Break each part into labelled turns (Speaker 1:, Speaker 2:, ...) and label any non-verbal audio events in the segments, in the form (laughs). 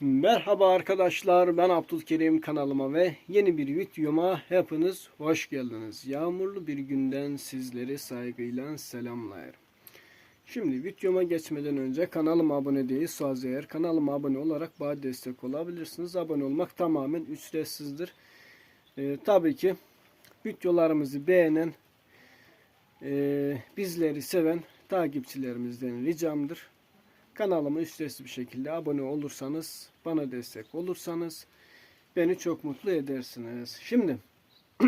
Speaker 1: Merhaba arkadaşlar ben Abdülkerim kanalıma ve yeni bir videoma hepiniz hoş geldiniz. Yağmurlu bir günden sizleri saygıyla selamlar. Şimdi videoma geçmeden önce kanalıma abone değilseniz eğer kanalıma abone olarak bana destek olabilirsiniz. Abone olmak tamamen ücretsizdir. Ee, tabii ki videolarımızı beğenen, e, bizleri seven takipçilerimizden ricamdır. Kanalıma ücretsiz bir şekilde abone olursanız, bana destek olursanız beni çok mutlu edersiniz. Şimdi (clears throat)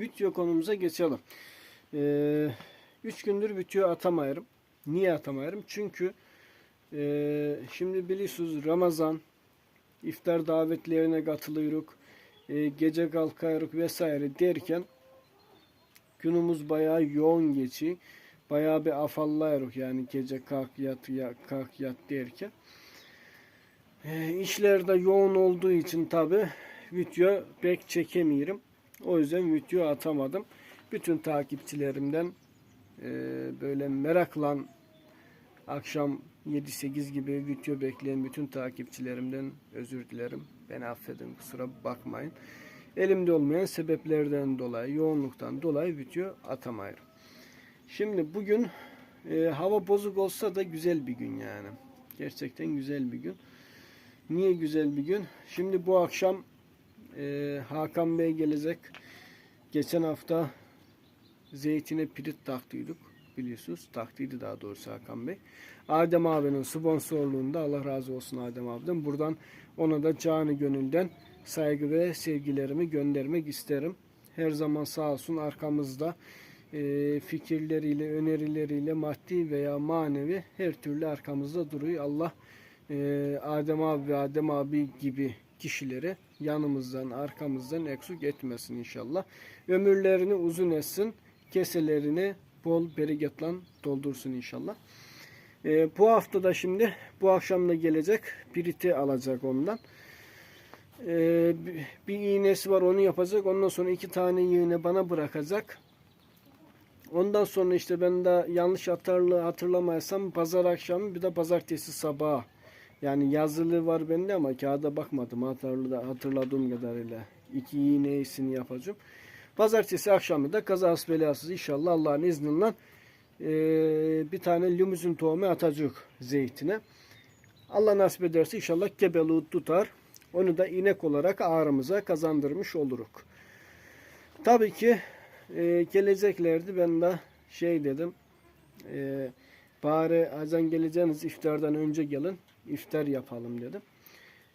Speaker 1: video konumuza geçelim. 3 ee, üç gündür video atamayırım. Niye atamayırım? Çünkü e, şimdi biliyorsunuz Ramazan, iftar davetlerine katılıyoruz, e, gece kalkıyoruz vesaire derken günümüz bayağı yoğun geçiyor bayağı bir afallayırız yani gece kalk yat ya, kalk yat derken. E, işler yoğun olduğu için tabi video pek çekemiyorum. O yüzden video atamadım. Bütün takipçilerimden e, böyle merakla akşam 7-8 gibi video bekleyen bütün takipçilerimden özür dilerim. Beni affedin kusura bakmayın. Elimde olmayan sebeplerden dolayı, yoğunluktan dolayı video atamayırım. Şimdi bugün e, hava bozuk olsa da güzel bir gün yani. Gerçekten güzel bir gün. Niye güzel bir gün? Şimdi bu akşam e, Hakan Bey gelecek. Geçen hafta zeytine pirit taktıydık biliyorsunuz. Taktıydı daha doğrusu Hakan Bey. Adem abinin sponsorluğunda Allah razı olsun Adem abiden. Buradan ona da canı gönülden saygı ve sevgilerimi göndermek isterim. Her zaman sağ olsun arkamızda fikirleriyle, önerileriyle maddi veya manevi her türlü arkamızda duruyor. Allah e, Adem abi ve Adem abi gibi kişileri yanımızdan, arkamızdan eksik etmesin inşallah. Ömürlerini uzun etsin, keselerini bol bereketle doldursun inşallah. E, bu hafta da şimdi, bu akşam da gelecek, biriti alacak ondan. E, bir iğnesi var onu yapacak. Ondan sonra iki tane iğne bana bırakacak. Ondan sonra işte ben de yanlış hatırlı hatırlamaysam pazar akşamı bir de pazartesi sabahı. Yani yazılı var bende ama kağıda bakmadım hatırlı hatırladığım kadarıyla. İki iğnesini yapacağım. Pazartesi akşamı da kazasız belasız inşallah Allah'ın izniyle e, bir tane limuzin tohumu atacak zeytine. Allah nasip ederse inşallah gebeliği tutar. Onu da inek olarak ağrımıza kazandırmış oluruk. Tabii ki e, geleceklerdi. Ben de şey dedim. E, bari azan geleceğiniz iftardan önce gelin. iftar yapalım dedim.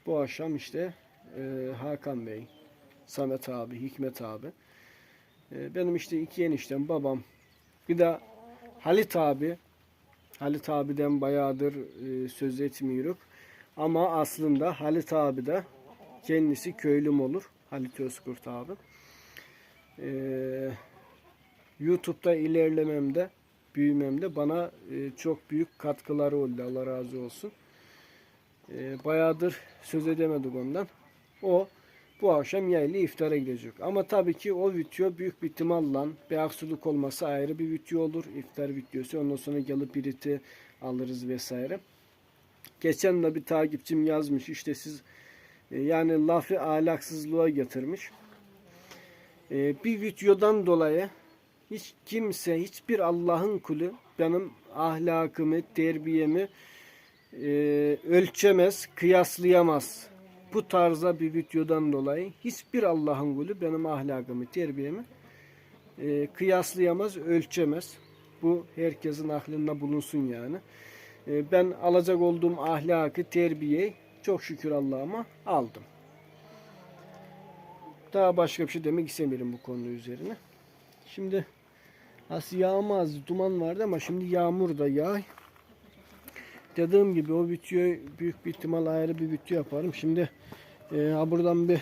Speaker 1: Bu akşam işte e, Hakan Bey, Samet abi, Hikmet abi. E, benim işte iki eniştem, babam. Bir de Halit abi. Halit abiden bayağıdır e, söz etmiyoruz. Ama aslında Halit abi de kendisi köylüm olur. Halit Özkurt abi e, YouTube'da ilerlememde, büyümemde bana e, çok büyük katkıları oldu. Allah razı olsun. E, bayağıdır söz edemedik ondan. O bu akşam yaylı iftara gidecek. Ama tabii ki o video büyük bir ihtimalle bir aksilik olması ayrı bir video olur. İftar videosu. Ondan sonra gelip biriti alırız vesaire. Geçen de bir takipçim yazmış işte siz e, yani lafı alaksızlığa getirmiş. Bir videodan dolayı hiç kimse, hiçbir Allah'ın kulu benim ahlakımı, terbiyemi e, ölçemez, kıyaslayamaz. Bu tarzda bir videodan dolayı hiçbir Allah'ın kulu benim ahlakımı, terbiyemi e, kıyaslayamaz, ölçemez. Bu herkesin aklında bulunsun yani. E, ben alacak olduğum ahlakı, terbiyeyi çok şükür Allah'ıma aldım. Daha başka bir şey demek istemiyorum bu konu üzerine. Şimdi as yağmaz, duman vardı ama şimdi yağmur da yağ. Dediğim gibi o videoyu büyük bir ihtimal ayrı bir video yaparım. Şimdi e, buradan bir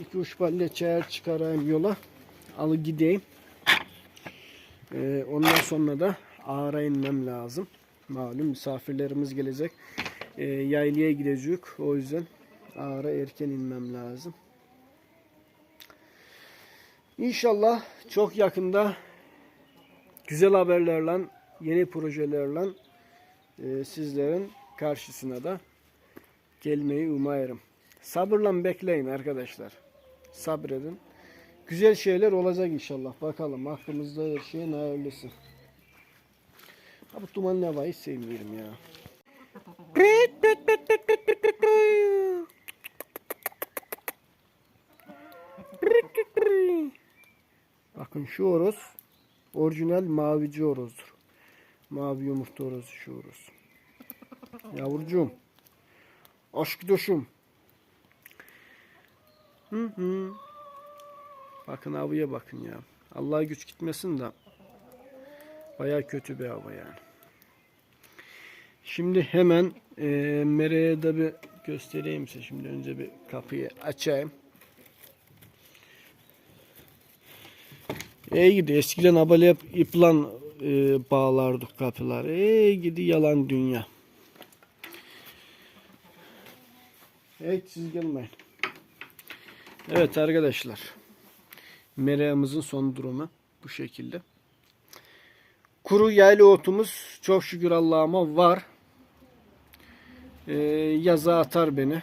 Speaker 1: iki uç palle çayır çıkarayım yola. Alı gideyim. E, ondan sonra da ağara inmem lazım. Malum misafirlerimiz gelecek. E, yaylaya gidecek. O yüzden ağara erken inmem lazım. İnşallah çok yakında güzel haberlerle, yeni projelerle e, sizlerin karşısına da gelmeyi umarım. Sabırla bekleyin arkadaşlar. Sabredin. Güzel şeyler olacak inşallah. Bakalım aklımızda her şeyin hayırlısı. Ha bu duman ne var hiç sevmiyorum ya. Bakın şu horoz orijinal mavici horozdur. Mavi yumurta horozu şu horoz. Yavrucuğum. Aşk doşum. Hı hı. Bakın avıya bakın ya. Allah'a güç gitmesin de. Baya kötü bir hava yani. Şimdi hemen e, Mere'ye de bir göstereyim size. Şimdi önce bir kapıyı açayım. Ey gidi eskiden abale yap, iplan e, bağlardık kapılar. Ey gidi yalan dünya. Evet siz gelmeyin. Evet arkadaşlar. Mereğimizin son durumu bu şekilde. Kuru yaylı otumuz çok şükür Allah'ıma var. Ee, yaza atar beni.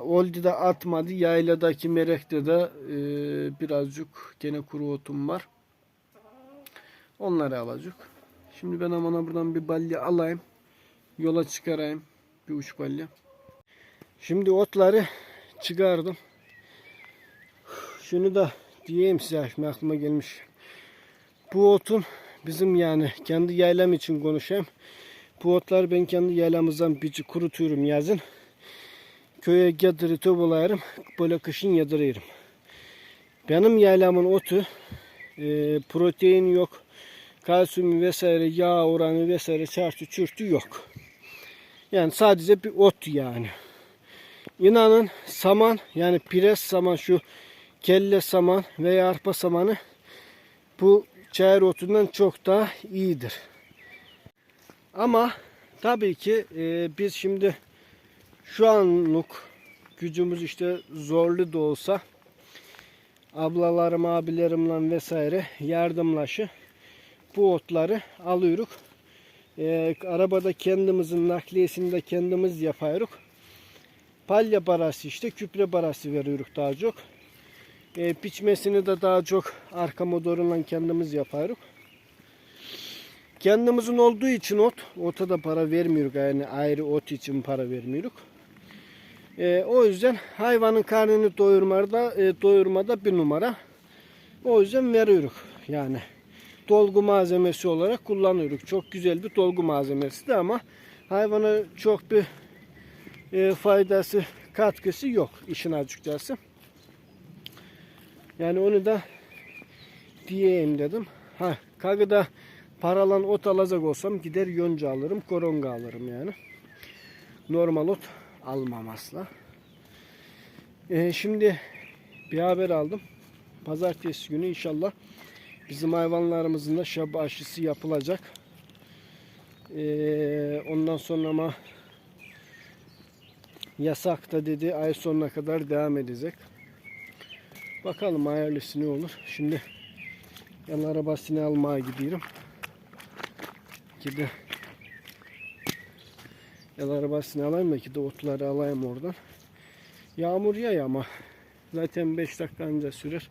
Speaker 1: Oldu da atmadı. Yayladaki merekte de e, birazcık gene kuru otum var. Onları alacak. Şimdi ben amana buradan bir balya alayım. Yola çıkarayım. Bir uç balya. Şimdi otları çıkardım. Şunu da diyeyim size şimdi aklıma gelmiş. Bu otun bizim yani kendi yaylam için konuşayım. Bu otlar ben kendi yaylamızdan bici kurutuyorum yazın. Köye yadırı tobulayırım. Böyle kışın yadırıyorum. Benim yaylamın otu e, protein yok. Kalsiyum vesaire yağ oranı vesaire çarçı çürtü yok. Yani sadece bir ot yani. İnanın saman yani pires saman şu kelle saman veya arpa samanı bu çayır otundan çok daha iyidir. Ama tabii ki e, biz şimdi şu anlık gücümüz işte zorlu da olsa ablalarım, abilerimle vesaire yardımlaşı bu otları alıyoruz. E, arabada kendimizin nakliyesini de kendimiz yapıyoruz. Palya parası işte küple parası veriyoruz daha çok. E, biçmesini de daha çok arka motorunla kendimiz yaparız. Kendimizin olduğu için ot, ota da para vermiyoruz yani ayrı ot için para vermiyoruz. E, o yüzden hayvanın karnını doyurmada, e, doyurmada bir numara. O yüzden veriyoruz yani. Dolgu malzemesi olarak kullanıyoruz. Çok güzel bir dolgu malzemesi de ama hayvana çok bir e, faydası, katkısı yok işin açıkçası. Yani onu da diyeyim dedim. Ha, kagıda paralan ot alacak olsam gider yonca alırım, koronga alırım yani. Normal ot almam asla. Ee, şimdi bir haber aldım. Pazartesi günü inşallah bizim hayvanlarımızın da şab aşısı yapılacak. Ee, ondan sonra ama yasak da dedi ay sonuna kadar devam edecek. Bakalım hayırlısı ne olur. Şimdi yan arabasını almaya gidiyorum. Ki yan arabasını alayım da ki de otları alayım oradan. Yağmur yağıyor ama zaten 5 dakika önce sürer.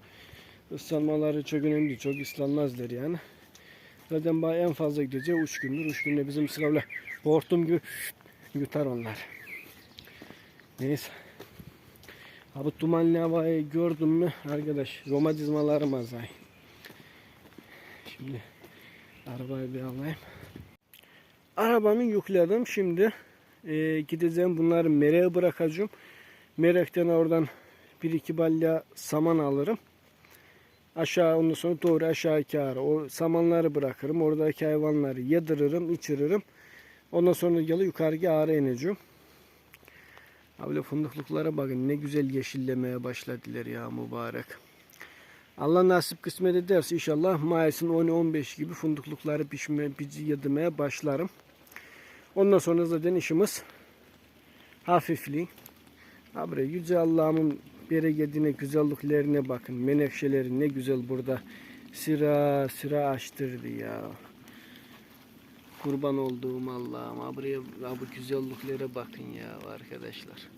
Speaker 1: Islanmaları çok önemli. Çok ıslanmazlar yani. Zaten bana en fazla gideceği 3 gündür. 3 günde bizim sırayla hortum gibi yutar onlar. Neyse. Abi dumanlı havayı gördün mü arkadaş romatizmalarım azay. Şimdi arabayı bir alayım. Arabamı yükledim şimdi. E, gideceğim bunları mereğe bırakacağım. Merekten oradan bir iki balya saman alırım. Aşağı ondan sonra doğru aşağı kârı. O samanları bırakırım. Oradaki hayvanları yediririm, içiririm. Ondan sonra yalı yukarı ağrı ineceğim. Abi fındıklıklara bakın ne güzel yeşillemeye başladılar ya mübarek. Allah nasip kısmet ederse inşallah Mayıs'ın 10-15 gibi fındıklıkları pişme, yedimeye başlarım. Ondan sonra zaten işimiz hafifli. Abi yüce Allah'ımın bereketine, güzelliklerine bakın. Menekşeleri ne güzel burada sıra sıra açtırdı ya. Kurban olduğum Allah'ım. Ha bu güzelliklere bakın ya arkadaşlar.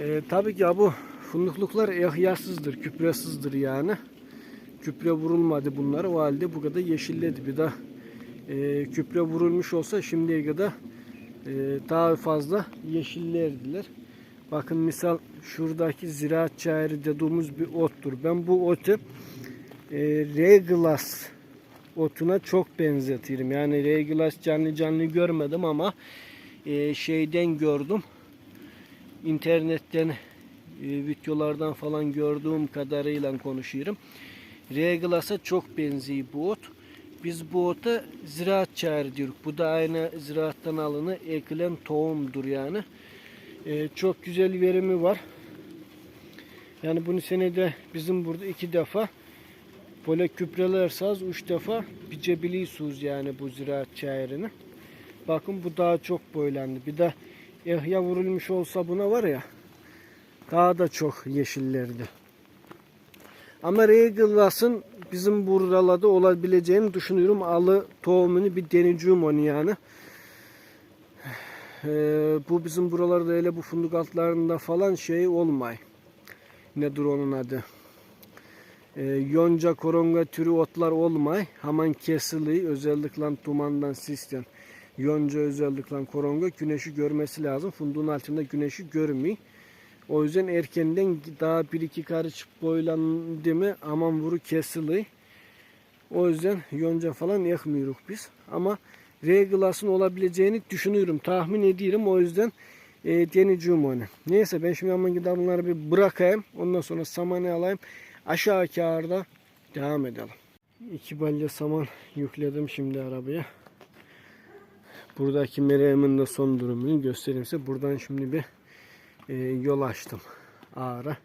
Speaker 1: Ee, tabii ki bu fundukluklar ehyasızdır, küpresizdir yani. Küpre vurulmadı bunlar. O halde bu kadar yeşilledi. Bir de e, küpre vurulmuş olsa şimdiye kadar e, daha fazla yeşillerdiler. Bakın misal şuradaki ziraat çayırı dediğimiz bir ottur. Ben bu otu e, Reglas otuna çok benzetirim. Yani Reglas canlı canlı görmedim ama e, şeyden gördüm. İnternetten e, videolardan falan gördüğüm kadarıyla konuşuyorum. Reglas'a çok benziyor bu ot. Biz bu ota ziraat çayırı diyoruz. Bu da aynı ziraattan alını ekilen tohumdur yani. E, çok güzel verimi var. Yani bunu senede bizim burada iki defa böyle küpreler saz üç defa bicebiliyorsunuz yani bu ziraat çayırını. Bakın bu daha çok boylandı. Bir de ehya vurulmuş olsa buna var ya daha da çok yeşillerdi. Ama Regals'ın bizim buralarda olabileceğini düşünüyorum. Alı tohumunu bir deneyeceğim onu yani. Ee, bu bizim buralarda öyle bu fındık altlarında falan şey olmay. Nedir onun adı? Ee, yonca koronga türü otlar olmay. Hemen kesili özellikle dumandan sisten. Yonca özellikle koronga güneşi görmesi lazım. Fındığın altında güneşi görmüyor. O yüzden erkenden daha bir iki karış boylandı mı aman vuru kesili. O yüzden yonca falan yakmıyoruz biz. Ama Regulas'ın olabileceğini düşünüyorum. Tahmin ediyorum. O yüzden e, deneyeceğim onu. Neyse ben şimdi hemen gider bunları bir bırakayım. Ondan sonra samanı alayım. Aşağı kağırda devam edelim. İki balya saman yükledim şimdi arabaya. Buradaki mereğimin de son durumunu göstereyim size. Buradan şimdi bir e, yol açtım ağara.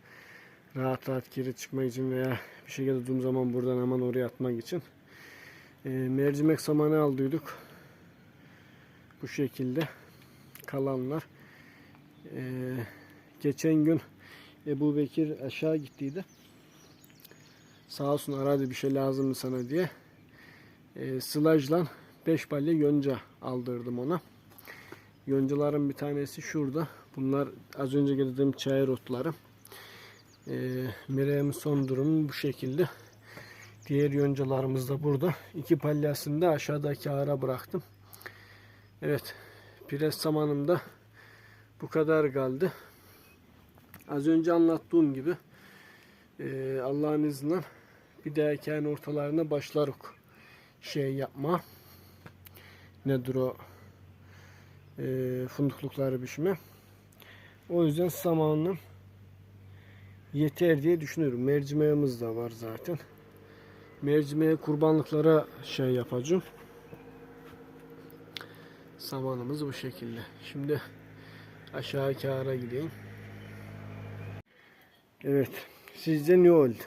Speaker 1: Rahat rahat geri çıkmak için veya bir şey geldiğim zaman buradan hemen oraya atmak için. E, mercimek samanı aldıydık. Bu şekilde kalanlar. E, geçen gün Ebu Bekir aşağı gittiydi. Sağ olsun aradı bir şey lazım mı sana diye. E, sılajla 5 balya yonca aldırdım ona. Yoncaların bir tanesi şurada. Bunlar az önce dediğim çayır otları. E, Meryem'in son durumu bu şekilde. Diğer yoncalarımız da burada. İki palyasını da aşağıdaki ağara bıraktım. Evet. Pires zamanımda bu kadar kaldı. Az önce anlattığım gibi e, Allah'ın izniyle bir dahaki ayın ortalarına başlarız şey yapma. Nedir o? E, fındıklıkları biçme. O yüzden zamanım yeter diye düşünüyorum. Mercimeğimiz de var zaten. Mercimeğe kurbanlıklara şey yapacağım. Samanımız bu şekilde. Şimdi aşağı kâra gideyim. Evet. Sizce ne oldu?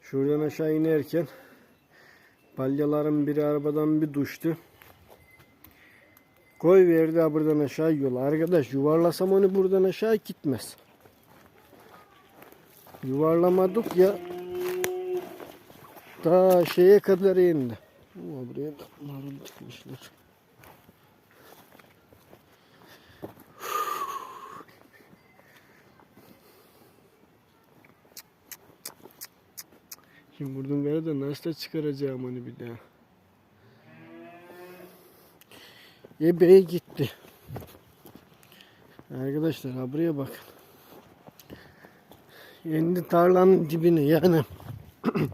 Speaker 1: Şuradan aşağı inerken balyaların biri arabadan bir düştü. Koy verdi ha buradan aşağı yol. Arkadaş yuvarlasam onu buradan aşağı gitmez. Yuvarlamadık ya daha şeye kadar indi. Ama buraya da marul çıkmışlar. Şimdi buradan böyle de nasıl çıkaracağım onu bir daha. Ebeye gitti. Arkadaşlar ha buraya bakın. Kendi tarlanın dibine yani. (clears throat)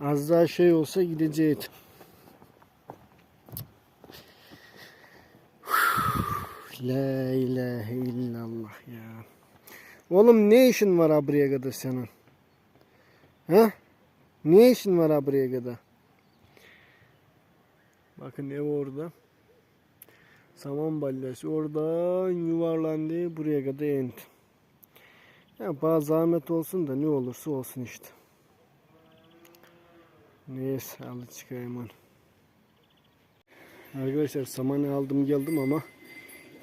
Speaker 1: Az daha şey olsa gideceğiz. La ilahe illallah ya. Oğlum ne işin var ha buraya kadar senin? Ha? Ne işin var ha buraya kadar? Bakın ev orada. Saman balyası oradan yuvarlandı buraya kadar indi. Ya bazı zahmet olsun da ne olursa olsun işte. Neyse al çıkayım onu. Arkadaşlar samanı aldım geldim ama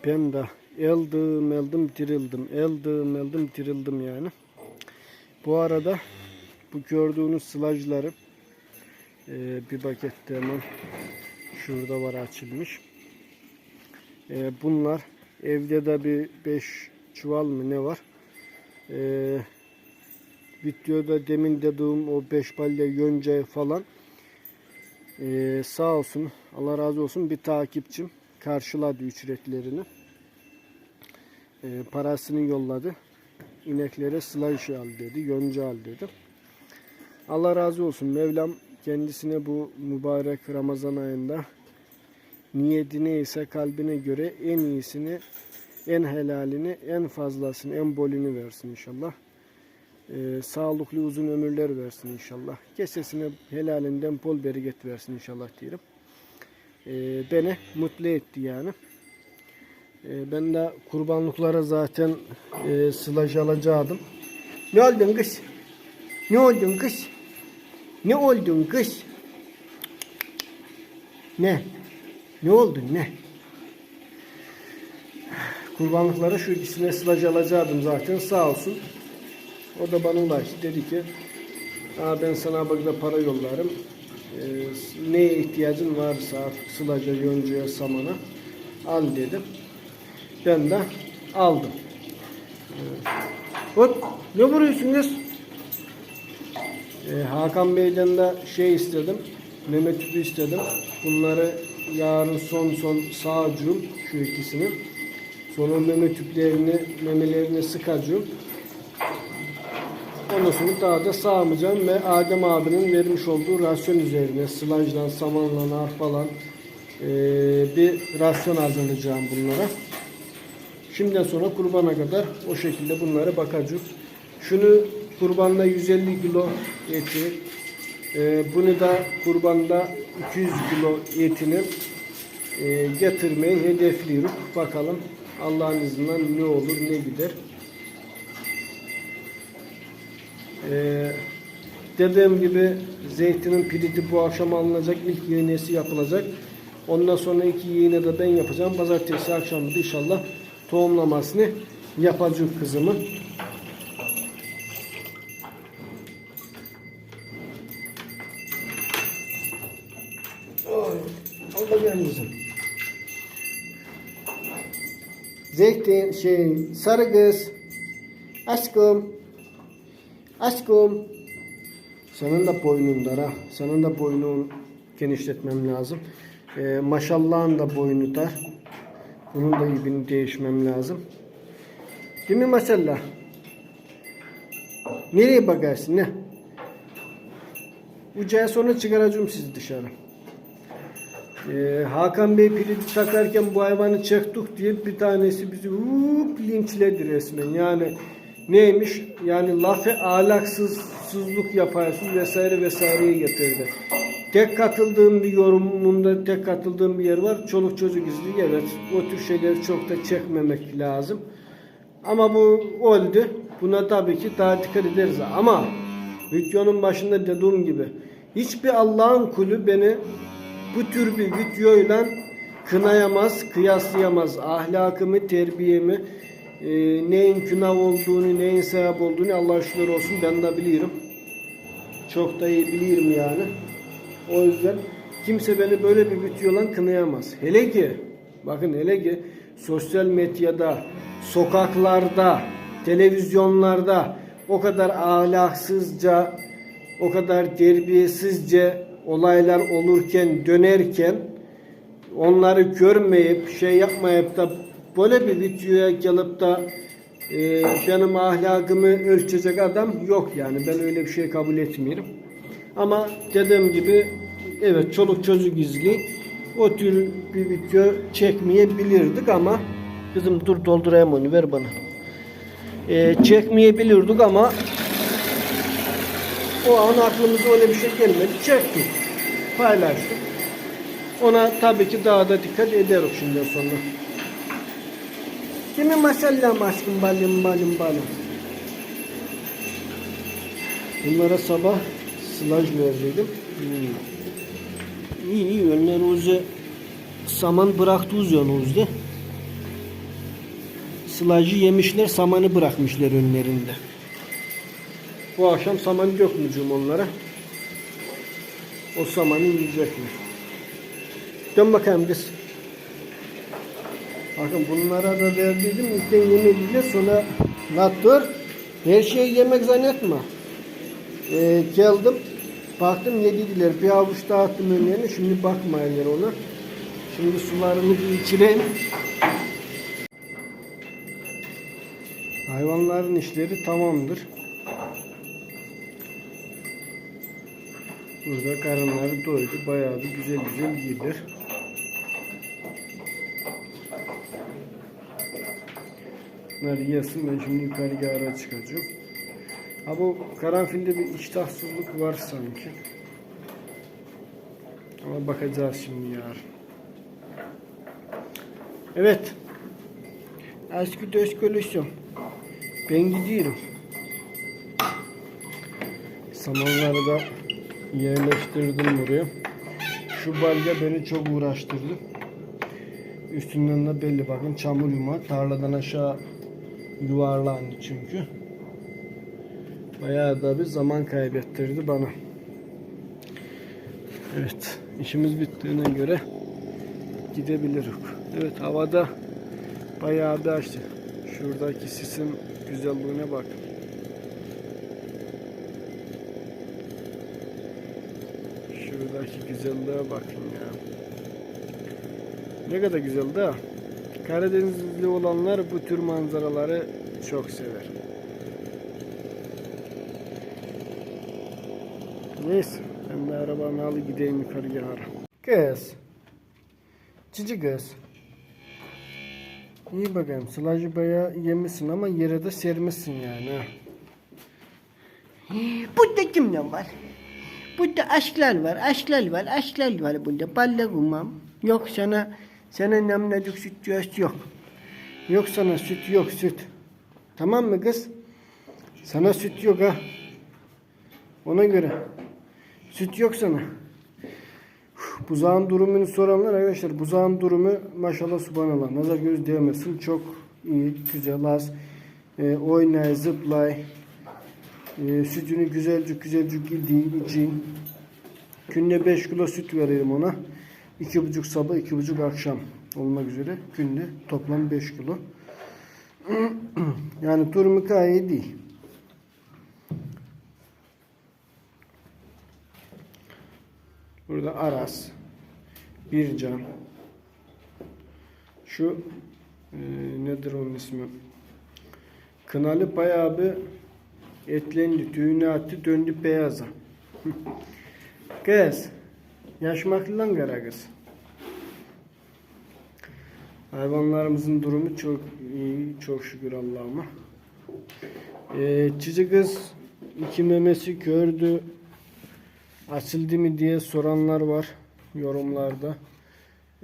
Speaker 1: ben de eldim eldim dirildim. Eldim eldim dirildim yani. Bu arada bu gördüğünüz sılajları Ee, bir pakette hemen şurada var açılmış. Ee, bunlar evde de bir 5 çuval mı ne var? Ee, videoda demin dediğim o 5 balya yonca falan ee, sağ olsun Allah razı olsun bir takipçim karşıladı ücretlerini. Ee, parasını yolladı. İneklere sılaj al dedi, yonca al dedi. Allah razı olsun. Mevlam kendisine bu mübarek Ramazan ayında niyeti neyse kalbine göre en iyisini, en helalini, en fazlasını, en bolünü versin inşallah. Ee, sağlıklı uzun ömürler versin inşallah. Kesesine helalinden bol bereket versin inşallah diyelim. Ee, beni mutlu etti yani. Ee, ben de kurbanlıklara zaten e, sılaj alacaktım. Ne oldun kız? Ne oldun kız? Ne oldun kız? Ne? Ne oldun ne? Kurbanlıklara şu ikisine sılaj alacaktım zaten sağ olsun. O da bana ulaştı. Dedi ki Aa, ben sana burada para yollarım. Ee, neye ihtiyacın varsa sılaca, yoncuya, samana al dedim. Ben de aldım. Ee, hop, ne vuruyorsun kız? Ee, Hakan Bey'den de şey istedim. Mehmet tüpü istedim. Bunları yarın son son sağacağım şu ikisini. Sonra meme tüplerini, memelerini sıkacağım. Ondan sonra daha da sağmayacağım ve Adem abinin vermiş olduğu rasyon üzerine sılajla, samanla, arpalan eee, bir rasyon hazırlayacağım bunlara. Şimdiden sonra kurbana kadar o şekilde bunlara bakacağız. Şunu kurbanda 150 kilo eti, eee, bunu da kurbanda 200 kilo etini eee, getirmeyi hedefliyoruz. Bakalım Allah'ın izniyle ne olur ne gider. Ee, dediğim gibi zeytinin pilidi bu akşam alınacak. ilk iğnesi yapılacak. Ondan sonra iki iğne de ben yapacağım. Pazartesi akşamı inşallah tohumlamasını yapacak kızımın. Oy, al da gel kızım. Zeytin, şey, sarı kız. Aşkım. Aşkım. Senin de boynun dar ha. Senin de boynunu genişletmem lazım. Ee, maşallahın da boynu dar. Bunun da ipini değişmem lazım. Değil mi maşallah? Nereye bakarsın ne? Ucağa sonra çıkaracağım sizi dışarı. Ee, Hakan Bey pilidi takarken bu hayvanı çektik diye bir tanesi bizi hup linçledi resmen. Yani neymiş? Yani lafı alaksızsızlık yaparsın vesaire vesaireye getirdi. Tek katıldığım bir yorumunda tek katıldığım bir yer var. Çoluk çocuk izliyor. Evet o tür şeyleri çok da çekmemek lazım. Ama bu oldu. Buna tabii ki daha dikkat ederiz. Ama videonun başında dediğim gibi hiçbir Allah'ın kulu beni bu tür bir videoyla kınayamaz, kıyaslayamaz. Ahlakımı, terbiyemi, e, neyin günah olduğunu, neyin sevap olduğunu Allah şükür olsun ben de biliyorum. Çok da iyi biliyorum yani. O yüzden kimse beni böyle bir videoyla kınayamaz. Hele ki, bakın hele ki sosyal medyada, sokaklarda, televizyonlarda o kadar ahlaksızca, o kadar terbiyesizce olaylar olurken, dönerken onları görmeyip, şey yapmayıp da böyle bir videoya gelip de e, benim ahlakımı ölçecek adam yok yani. Ben öyle bir şey kabul etmiyorum. Ama dediğim gibi evet çoluk çocuk izli o tür bir video çekmeyebilirdik ama kızım dur doldurayım onu ver bana. E, çekmeyebilirdik ama o an aklımıza öyle bir şey gelmedi. Çektik. Paylaştık. Ona tabii ki daha da dikkat ederiz şimdi sonra. Kimi masallam aşkım balim balim balim. Bunlara sabah sılaj verdiydim. Hmm. İyi iyi önlerinize saman bıraktınız yanınızda. Sılajı yemişler samanı bırakmışlar önlerinde. Bu akşam saman dökmeyeceğim onlara. o samanı yiyecek mi? Dön bakayım kız. Bakın bunlara da verdiydim. İlkten yemediler sonra dur. Her şeyi yemek zannetme. Ee, geldim. Baktım yediler. Bir avuç dağıttım önlerine. Şimdi bakmayın ona. Şimdi sularını bir içireyim. Hayvanların işleri tamamdır. Burada karınları doydu. Bayağı bir güzel güzel yediler. Bunları yesin ben şimdi yukarı ara çıkacağım. Ha bu karanfilde bir iştahsızlık var sanki. Ama bakacağız şimdi yarın. Evet. Eski dost konuşuyorum. Ben gidiyorum. Samanları da yerleştirdim buraya. Şu balya beni çok uğraştırdı. Üstünden de belli bakın çamur yumağı tarladan aşağı yuvarlandı çünkü. Bayağı da bir zaman kaybettirdi bana. Evet, işimiz bittiğine göre gidebiliriz. Evet, havada bayağı bir açtı. Şuradaki sisin güzelliğine bak. Şuradaki güzelliğe bakın ya. Ne kadar güzel de. Karadenizli olanlar bu tür manzaraları çok sever. Neyse ben de arabanı alıp gideyim yukarıya ara. Kız. Cici kız. İyi bakayım sılacı bayağı yemişsin ama yere de sermişsin yani ha.
Speaker 2: Burada kimler var? Burada aşklar var, aşklar var, aşklar var burada. Balle kumam. Yok sana, sana namladık süt göğüs yok.
Speaker 1: Yok sana süt yok süt. Tamam mı kız? Sana süt yok ha. Ona göre. Süt yok sana. Buzağın durumunu soranlar arkadaşlar buzağın durumu maşallah subhanallah nazar göz değmesin çok iyi güzel az e, oynay zıplay e, sütünü güzelce güzelce gideyim içeyim günde 5 kilo süt veririm ona. 2,5 sabah 2,5 akşam olmak üzere günde toplam 5 kilo. (clears throat) Yani durumu gayet iyi. Burada Aras, Bircan, şu e, nedir onun ismi? Kınalı bayağı bir etlendi, tüyünü attı, döndü beyaza. kız, yaşmaklı lan kara kız. Hayvanlarımızın durumu çok iyi, çok şükür Allah'ıma. E, cici kız iki memesi gördü, açıldı mı diye soranlar var yorumlarda.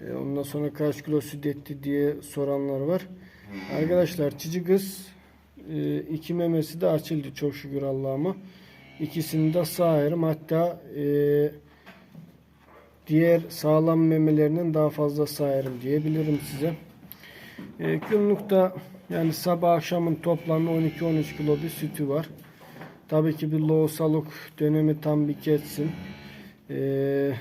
Speaker 1: Ee, ondan sonra kaç kilo süt etti diye soranlar var. Arkadaşlar cici kız e, iki memesi de açıldı çok şükür Allah'ıma. İkisini de sağarım. Hatta e, diğer sağlam memelerinden daha fazla sağarım diyebilirim size. E, günlükte yani sabah akşamın toplamı 12-13 kilo bir sütü var. Tabii ki bir lohusalık dönemi tam bir geçsin. Ee,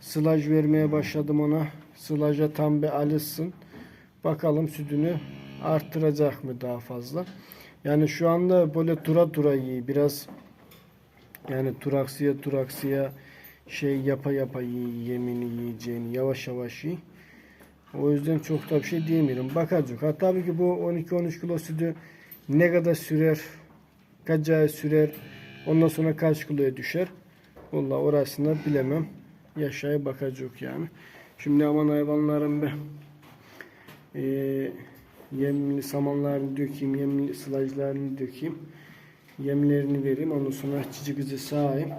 Speaker 1: sılaj vermeye başladım ona. Sılaja tam bir alışsın. Bakalım sütünü arttıracak mı daha fazla. Yani şu anda böyle tura tura yiyor. Biraz yani turaksıya turaksıya şey yapa yapa yiyor. Yemini yiyeceğini yavaş yavaş yiyor. O yüzden çok da bir şey diyemiyorum. Bakacak. Ha, tabii ki bu 12-13 kilo sütü ne kadar sürer kaç ay sürer, ondan sonra kaç kiloya düşer. Vallahi orasını bilemem. Yaşaya bakacak yani. Şimdi aman hayvanların be e, yemli samanlarını dökeyim, yemli sılajlarını dökeyim. Yemlerini vereyim. Ondan sonra çiçi kızı sağayım.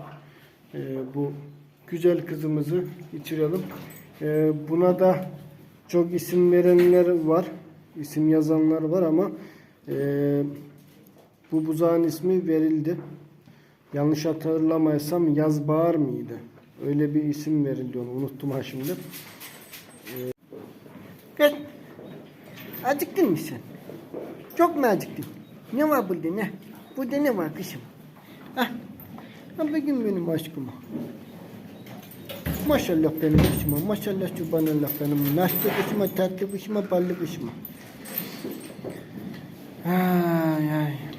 Speaker 1: E, bu güzel kızımızı içirelim. E, buna da çok isim verenler var. isim yazanlar var ama eee bu buzağın ismi verildi. Yanlış hatırlamaysam Yazbağır mıydı? Öyle bir isim verildi onu. Unuttum ha şimdi.
Speaker 2: Kız, acıktın mı sen? Çok mu acıktın? Ne var burada ne? Burada ne var kızım? Ah, ha bugün benim aşkım.
Speaker 1: Maşallah benim kuşuma, maşallah subhanallah benim. Nasıl kuşuma, tatlı kuşuma, ballı kuşuma. Ay ay.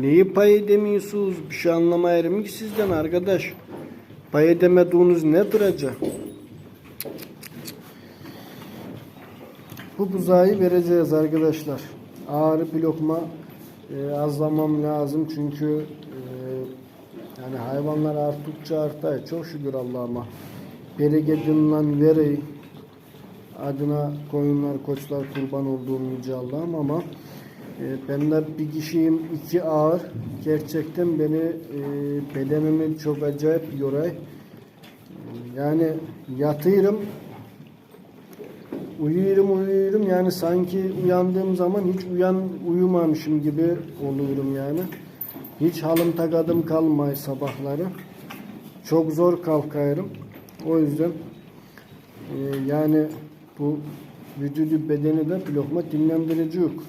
Speaker 1: Neyi pay edemiyorsunuz? Bir şey anlamayarım ki sizden arkadaş. Pay edemediğiniz nedir acaba? Bu buzağı vereceğiz arkadaşlar. Ağrı bir lokma e, azlamam lazım çünkü e, yani hayvanlar arttıkça artar. Çok şükür Allah'ıma. Bereketinden verey adına koyunlar, koçlar kurban olduğum yüce Allah'ım ama e, ben de bir kişiyim iki ağır. Gerçekten beni e, bedenimi çok acayip yoray. Yani yatıyorum Uyuyorum uyuyorum yani sanki uyandığım zaman hiç uyan uyumamışım gibi oluyorum yani. Hiç halım takadım kalmay sabahları. Çok zor kalkıyorum. O yüzden e, yani bu vücudu bedeni de bir lokma dinlendirici yok.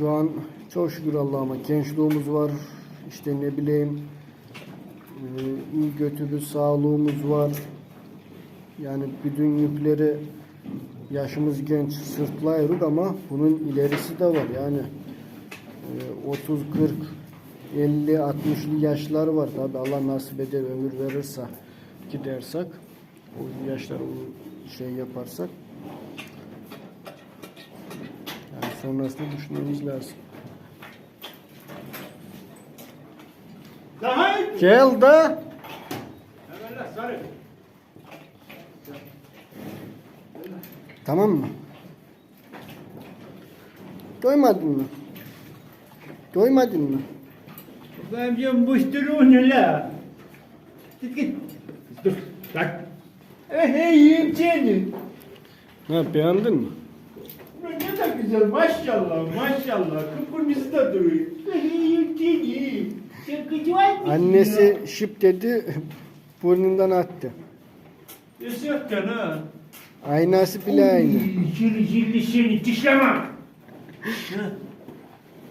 Speaker 1: Şu an çok şükür Allah'ıma gençliğimiz var. İşte ne bileyim e, iyi kötü sağlığımız var. Yani bütün yükleri yaşımız genç sırtlayırız ama bunun ilerisi de var. Yani e, 30, 40, 50, 60'lı yaşlar var. Tabi Allah nasip eder ömür verirse gidersek o yaşlar o şey yaparsak yani sonrasını düşünmemiz lazım. Gel de. Tamam mı? Doymadın mı? Doymadın mı?
Speaker 3: Ben diyorum buşturuğunu la. Git git. Dur. Bak. Eh yiyeyim seni.
Speaker 1: Ne beğendin mi?
Speaker 3: Güzel maşallah maşallah. Kıpırmızı da duruyor.
Speaker 1: Annesi şıp dedi (laughs) burnundan attı.
Speaker 3: ya? Esiyatken ha.
Speaker 1: Aynası bile aynı.
Speaker 3: Şili şili şili dişleme. Ha.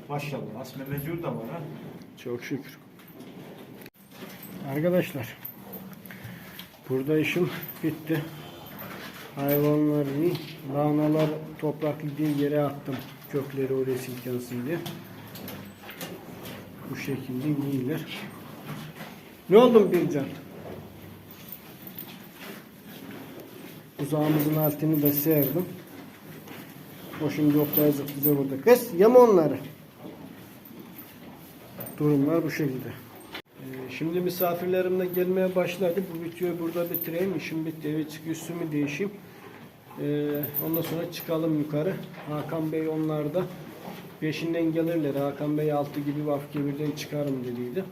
Speaker 3: Maşallah asme mezur da var ha.
Speaker 1: Çok şükür. Arkadaşlar burada işim bitti. Hayvanları, lahanalar topraklı diye yere attım. Kökleri oraya silklensin diye. Bu şekilde iyiler. Ne oldu Bircan? Uzağımızın altını da serdim. O şimdi oktaya zıplayacak burada. Kız yama onları. Durumlar bu şekilde. Ee, Şimdi misafirlerim de gelmeye başladı. Bu videoyu burada bitireyim. İşim bitti. Eve çık üstümü değişeyim. Ee, ondan sonra çıkalım yukarı. Hakan Bey onlar da peşinden gelirler. Hakan Bey 6 gibi Vafkevir'den çıkarım dediydi.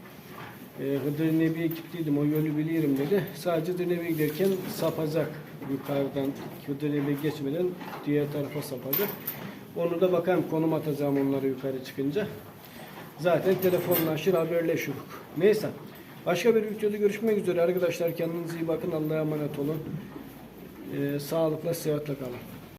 Speaker 1: Ee, Hıdır Nebi'ye gittiydim. O yolu bilirim dedi. Sadece Hıdır Nebi'ye giderken sapacak yukarıdan. Hıdır Nebi'ye geçmeden diğer tarafa sapacak. Onu da bakalım konum atacağım onları yukarı çıkınca. Zaten telefonlaşır haberleşiyorduk. Neyse. Başka bir videoda görüşmek üzere arkadaşlar. Kendinize iyi bakın. Allah'a emanet olun. Ee, sağlıkla, sıhhatle kalın.